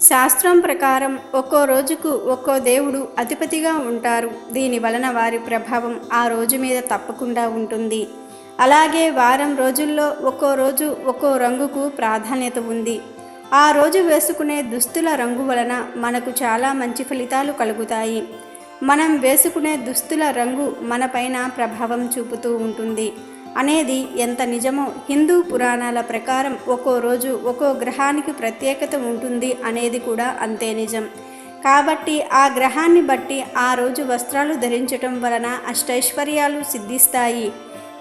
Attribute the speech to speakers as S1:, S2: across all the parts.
S1: శాస్త్రం ప్రకారం ఒక్కో రోజుకు ఒక్కో దేవుడు అధిపతిగా ఉంటారు. దీని వలన వారి ప్రభావం ఆ రోజు మీద తప్పకుండా ఉంటుంది. అలాగే వారం రోజుల్లో ఒక్కో రోజు ఒక్కో రంగుకు ప్రాధాన్యత ఉంది. ఆ రోజు వేసుకునే దుస్తుల రంగు వలన మనకు చాలా మంచి ఫలితాలు కలుగుతాయి. మనం వేసుకునే దుస్తుల రంగు మనపైన ప్రభావం చూపుతూ ఉంటుంది. అనేది ఎంత నిజమో హిందూ పురాణాల ప్రకారం ఒక్కో రోజు ఒక్కో గ్రహానికి ప్రత్యేకత ఉంటుంది అనేది కూడా అంతే నిజం. కాబట్టి ఆ గ్రహాన్ని బట్టి ఆ రోజు వస్త్రాలు ధరించటం వలన అష్టైశ్వర్యాలు సిద్ధిస్తాయి.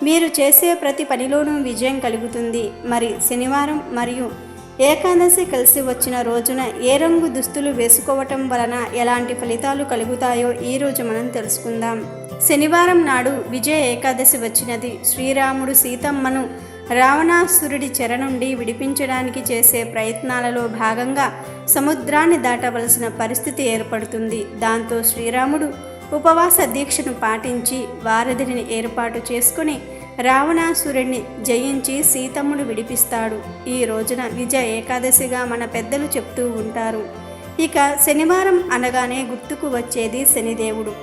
S1: మీరు చేసే ప్రతి పనిలోనూ విజయం కలుగుతుంది. మరి శనివారం మరియు ఏకాదశి కలిసి వచ్చిన రోజున ఏ రంగు దుస్తులు వేసుకోవటం వలన ఎలాంటి ఫలితాలు కలుగుతాయో ఈరోజు మనం తెలుసుకుందాం. శనివారం నాడు విజయ ఏకాదశి వచ్చినది శ్రీరాముడు సీతమ్మను రావణాసురుడి చెర నుండి విడిపించడానికి చేసే ప్రయత్నాలలో భాగంగా సముద్రాన్ని దాటవలసిన పరిస్థితి ఏర్పడుతుంది. దాంతో శ్రీరాముడు ఉపవాస దీక్షను పాటించి వారధిని ఏర్పాటు చేసుకుని రావణాసురుణ్ణి జయించి సీతమ్ముడు విడిపిస్తాడు. ఈ రోజున విజయ ఏకాదశిగా మన పెద్దలు చెప్తూ ఉంటారు. ఇక శనివారం అనగానే గుర్తుకు వచ్చేది శనిదేవుడు.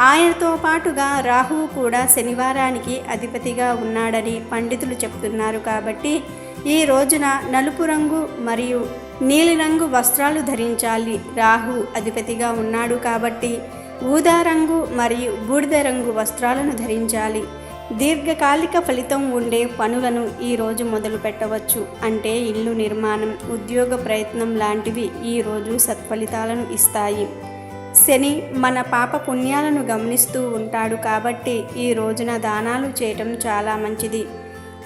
S1: ఆయనతో పాటుగా రాహువు కూడా శనివారానికి అధిపతిగా ఉన్నాడని పండితులు చెప్తున్నారు కాబట్టి ఈ రోజున నలుపు రంగు మరియు నీలిరంగు వస్త్రాలు ధరించాలి. రాహు అధిపతిగా ఉన్నాడు కాబట్టి ఊదా రంగు మరియు బూడిద రంగు వస్త్రాలను ధరించాలి. దీర్ఘకాలిక ఫలితం ఉండే పనులను ఈరోజు మొదలు పెట్టవచ్చు. అంటే ఇల్లు నిర్మాణం ఉద్యోగ ప్రయత్నం లాంటివి ఈరోజు సత్ఫలితాలను ఇస్తాయి. శని మన పాప పుణ్యాలను గమనిస్తూ ఉంటాడు కాబట్టి ఈ రోజున దానాలు చేయటం చాలా మంచిది.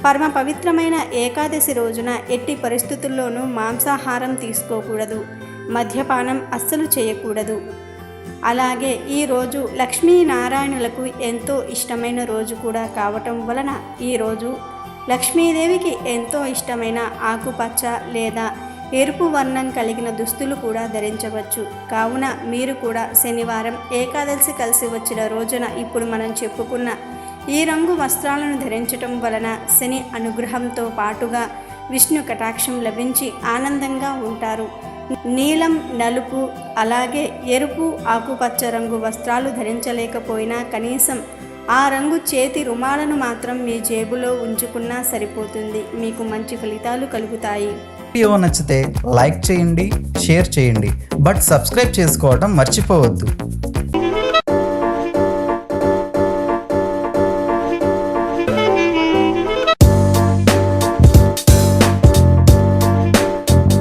S1: పరమ పవిత్రమైన ఏకాదశి రోజున ఎట్టి పరిస్థితుల్లోనూ మాంసాహారం తీసుకోకూడదు. మద్యపానం అస్సలు చేయకూడదు. అలాగే ఈరోజు లక్ష్మీనారాయణులకు ఎంతో ఇష్టమైన రోజు కూడా కావటం వలన ఈరోజు లక్ష్మీదేవికి ఎంతో ఇష్టమైన ఆకుపచ్చ లేదా ఎరుపు వర్ణం కలిగిన దుస్తులు కూడా ధరించవచ్చు. కావున మీరు కూడా శనివారం ఏకాదశి కలిసి వచ్చిన రోజున ఇప్పుడు మనం చెప్పుకున్న ఈ రంగు వస్త్రాలను ధరించటం వలన శని అనుగ్రహంతో పాటుగా విష్ణు కటాక్షం లభించి ఆనందంగా ఉంటారు. నీలం నలుపు అలాగే ఎరుపు ఆకుపచ్చ రంగు వస్త్రాలు ధరించలేకపోయినా కనీసం ఆ రంగు చేతి రుమాలను మాత్రం మీ జేబులో ఉంచుకున్నా సరిపోతుంది. మీకు మంచి ఫలితాలు కలుగుతాయి.
S2: వీడియో నచ్చితే లైక్ చేయండి షేర్ చేయండి బట్ సబ్స్క్రైబ్ చేసుకోవడం మర్చిపోవద్దు.